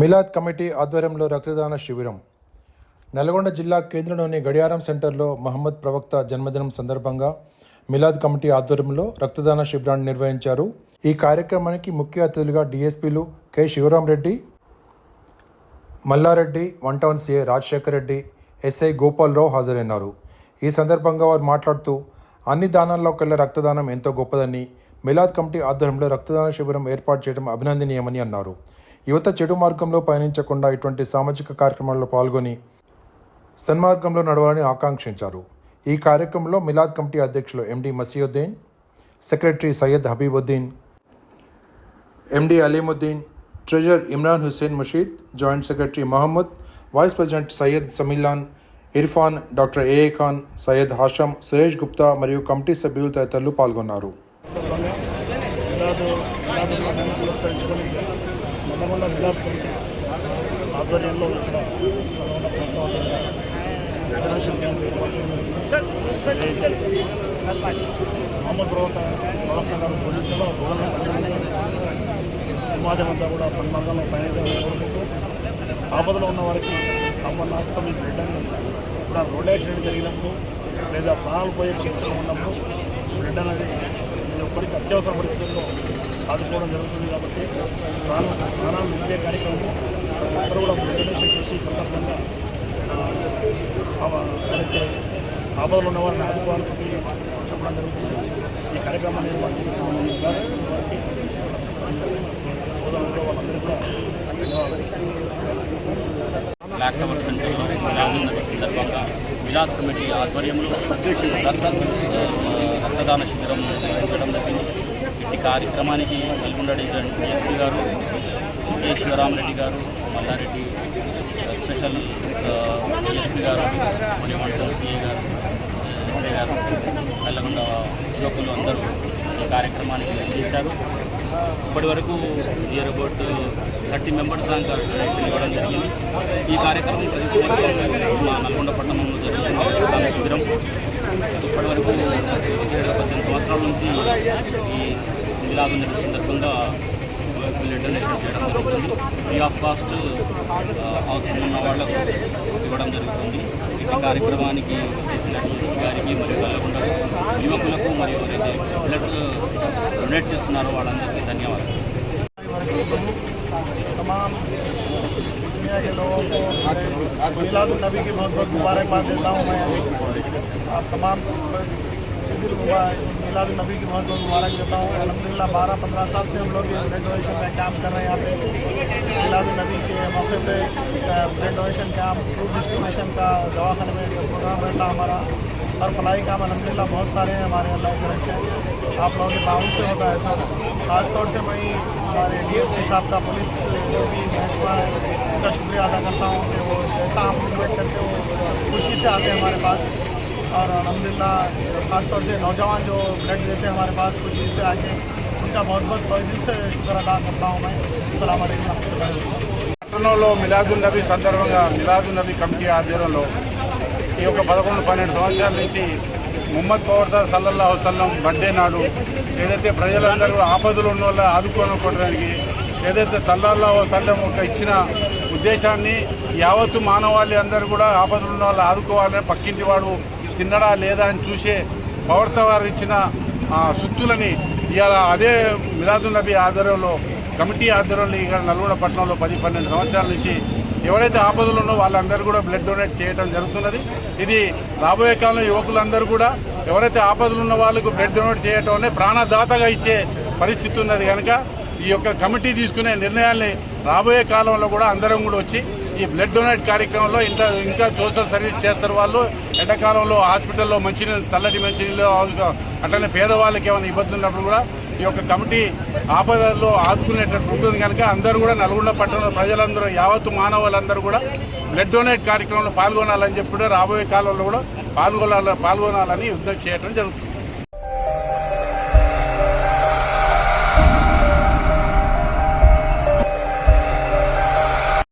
Milad committee ఆధ్వర్యంలో రక్తదాన శిబిరం. నల్గొండ జిల్లా కేంద్రంలోని గడియారం సెంటర్లో మహమ్మద్ ప్రవక్త జన్మదినం సందర్భంగా మిలాద్ కమిటీ ఆధ్వర్యంలో రక్తదాన శిబిరాన్ని నిర్వహించారు. ఈ కార్యక్రమానికి ముఖ్య అతిథులుగా డీఎస్పీలు K. Shivaram Reddy Mallareddy one town CA Rajasekhar Reddy SI Gopalarao హాజరైనారు. ఈ సందర్భంగా వారు మాట్లాడుతూ అన్ని దానాల్లో కల్లా రక్తదానం ఎంతో గొప్పదని మిలాద్ కమిటీ ఆధ్వర్యంలో రక్తదాన శిబిరం ఏర్పాటు చేయడం అభినందనీయమని అన్నారు. యువత చెడు మార్గంలో పయనించకుండా ఇటువంటి సామాజిక కార్యక్రమాల్లో పాల్గొని సన్మార్గంలో నడవాలని ఆకాంక్షించారు. ఈ కార్యక్రమంలో మిలాద్ కమిటీ అధ్యక్షులు MD Masiuddin secretary Syed Habibuddin MD Alimuddin treasurer Imran Hussain Musheed joint secretary Mohammed vice president Syed సమిల్లాన్ Irfan doctor A A Khan Syed Hasham Suresh Gupta మరియు కమిటీ సభ్యులు తదితరులు పాల్గొన్నారు. మిలాదు మిలాదు ఆధ్వర్యంలో ఇక్కడ నల్లగొండ క్యాంప్ మహమ్మద్ ప్రవక్త గారు సమాజం అంతా కూడా సన్మార్గంలో పయనించాలని కోరుకుంటూ ఆపదలో ఉన్న వారికి అమ్మ నాస్తం మీకు బ్రెడ్ అని ఇప్పుడు రోడ్ యాక్సిడెంట్ జరిగినప్పుడు లేదా ప్రాణాలు పోయే పరిస్థితులు ఉన్నప్పుడు బ్రెడ్ అనేది ఒక్కరికి అత్యవసర పరిస్థితుల్లో ఆదుకోవడం జరుగుతుంది కాబట్టి ప్రాణ ప్రాణాలు నింపే కార్యక్రమం ప్రతి కూడా బ్లడ్ డొనేషన్ సందర్భంగా ఎవరైతే ఆపదలు ఉన్న వారిని ఆదుకోవాలని చెప్పడం జరుగుతుంది. ఈ కార్యక్రమాన్ని ఏర్పాటు చేసిన వారికి సోదరులు వాళ్ళందరూ కూడా ధన్యవాదాలు. బ్లాక్ టవర్ సెంటర్లో మిలాద్ నబీ సందర్భంగా మిలాద్ కమిటీ ఆధ్వర్యంలో రక్త రక్తదాన శిబిరం నిర్వహించడం జరిగింది. ఈ కార్యక్రమానికి నల్గొండ ఎస్పీ గారు కె శివరామరెడ్డి గారు మల్లారెడ్డి స్పెషల్ ఎస్పీ గారు మణిమండలం వంటల సిఏ గారు ఎస్ఐ గారు నల్లగొండ యువకులు అందరూ ఈ కార్యక్రమానికి చేశారు. ఇప్పటి వరకు ఇయర్ అబౌట్ థర్టీ మెంబర్స్ దాకా ఇవ్వడం జరిగింది. ఈ కార్యక్రమం ప్రతి సంవత్సరం మా నల్గొండ పట్టణంలో జరిగిన శిబిరం. ఇప్పటి వరకు పద్దెనిమిది సంవత్సరాల నుంచి ఈ మిలాదు నబీ సందర్భంగా బ్లడ్ డొనేషన్ చేయడం జరుగుతుంది ఫ్రీ ఆఫ్ కాస్ట్ అవసరం ఉన్న వాళ్ళకు ఇవ్వడం జరుగుతుంది ఈ కార్యక్రమానికి చేసిన డిఎస్పీ గారికి మరియు నల్గొండ యువకులకు మరియు ఎవరైతే బ్లడ్ డొనేట్ చేస్తున్నారో వాళ్ళందరికీ ధన్యవాదాలు तमाम दुनिया के लोगों को मिलाद नबी की बहुत बहुत मुबारकबाद देता हूँ मैं आप तमाम मिलाद नबी की बहुत बहुत मुबारक देता हूँ। अलहमदिल्ला बारह, पंद्रह साल से हम लोग ये ब्लड डोनेशन का काम कर रहे हैं यहाँ पे। मिलाद नबी के मौके पे blood donation camp food distribution का, दवाखाने में प्रोग्राम रहता हमारा और फलाई काम अलहमदिल्ला बहुत सारे हैं हमारे अल्लाह से। आप लोगों के ताउन से होता है सब खासतौर से मैं हमारे डी एस पी साहब का पुलिस जो भी महकमा है, उनका शुक्रिया अदा करता हूँ कि वो जैसा हम इन्वाइट करते हो खुशी से आते हैं हमारे पास। और अलहमदिल्ला ख़ासतौर से नौजवान जो ब्लड देते हैं हमारे पास खुशी से आके उनका बहुत बहुत तहे दिल से शुक्र अदा करता हूँ मैं अल्लाम वरहमल పట్టణంలో మిలాదుల్ నబీ సందర్భంగా మిలాదుల్ నబీ కమిటీ ఆధ్వర్యంలో ఈ యొక్క పదకొండు పన్నెండు సంవత్సరాల నుంచి ముహమ్మద్ పవర్త సల్లల్లా వసల్లం బర్త్డే నాడు ఏదైతే ప్రజలందరూ కూడా ఆపదలు ఉన్న వాళ్ళ ఆదుకోనుకోవడానికి ఏదైతే సల్లల్లా వసల్లం ఒక ఇచ్చిన ఉద్దేశాన్ని యావత్తు మానవాళి అందరూ కూడా ఆపదలు ఉన్న వాళ్ళు ఆదుకోవాలని పక్కింటి వాడు తిన్నడా లేదా అని చూసే పవర్త వారు ఇచ్చిన సుత్తులని ఇవాళ అదే మిలాదుల్ నబీ ఆధ్వర్యంలో కమిటీ ఆధ్వర్యంలో ఇక నల్గొండ పట్టణంలో పది పన్నెండు సంవత్సరాల నుంచి ఎవరైతే ఆపదలు ఉన్నో వాళ్ళందరూ కూడా బ్లడ్ డొనేట్ చేయడం జరుగుతున్నది. ఇది రాబోయే కాలంలో యువకులందరూ కూడా ఎవరైతే ఆపదలు ఉన్న వాళ్ళకు బ్లడ్ డొనేట్ చేయటం అనే ప్రాణదాతగా ఇచ్చే పరిస్థితి ఉన్నది కనుక ఈ యొక్క కమిటీ తీసుకునే నిర్ణయాల్ని రాబోయే కాలంలో కూడా అందరం కూడా వచ్చి ఈ బ్లడ్ డొనేట్ కార్యక్రమంలో ఇంకా ఇంకా సోషల్ సర్వీస్ చేస్తారు వాళ్ళు. ఎండాకాలంలో హాస్పిటల్లో మంచినీళ్ళు చల్లటి మంచినీళ్ళు అట్లనే పేదవాళ్ళకి ఏమైనా ఇబ్బందులు ఉన్నప్పుడు కూడా ఈ యొక్క కమిటీ ఆపదల్లో ఆదుకునేటట్టు ఉంటుంది కనుక అందరూ కూడా నల్గొండ పట్టణంలో ప్రజలందరూ యావత్తు మానవులందరూ కూడా బ్లడ్ డొనేట్ కార్యక్రమంలో పాల్గొనాలని చెప్పి కూడా రాబోయే కాలంలో కూడా పాల్గొనాల పాల్గొనాలని యుద్ధం చేయడం జరుగుతుంది.